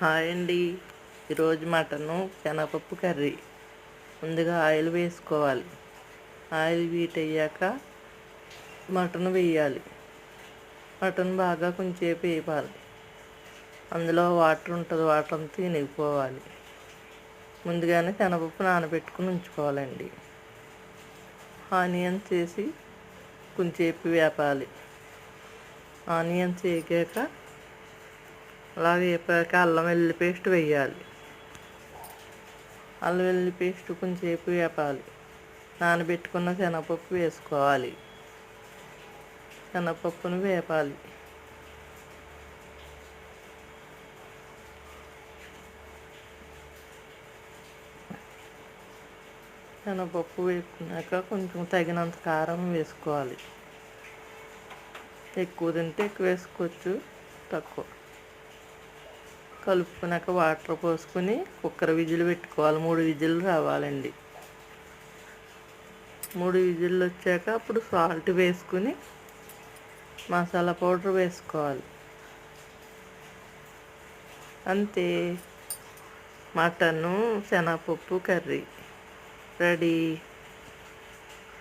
Hi అండి. ఈరోజు mutton శనగపప్పు కర్రీ. ముందుగా ఆయిల్ వేసుకోవాలి. ఆయిల్ వీట్ అయ్యాక మటన్ వేయాలి. మటన్ బాగా కొంచెంసేపు వేపాలి. అందులో వాటర్ ఉంటుంది. వాటర్ అంతా ఇనిగిపోవాలి. ముందుగానే శనగపప్పు నానబెట్టుకుని ఉంచుకోవాలండి. ఆనియన్స్ వేసి కొంచెంసేపు వేపాలి. ఆనియన్స్ వేగాక అలా వేపాక అల్లం వెల్లుల్లి పేస్ట్ వేయాలి. అల్లం వెల్లుల్లి పేస్ట్ కొంచెంసేపు వేపాలి. నానబెట్టుకున్న శనగపప్పు వేసుకోవాలి. శనగపప్పును వేపాలి. శనగపప్పు వేసుకున్నాక కొంచెం తగినంత కారం వేసుకోవాలి. ఎక్కువ తింటే ఎక్కువ వేసుకోవచ్చు తక్కువ. కలుపుకున్నాక వాటర్ పోసుకొని కుక్కర్ విజులు పెట్టుకోవాలి. మూడు విజిల్లు రావాలండి. మూడు విజిల్లు వచ్చాక అప్పుడు సాల్ట్ వేసుకుని మసాలా పౌడర్ వేసుకోవాలి. అంతే. మటను శనగపప్పు కర్రీ రెడీ.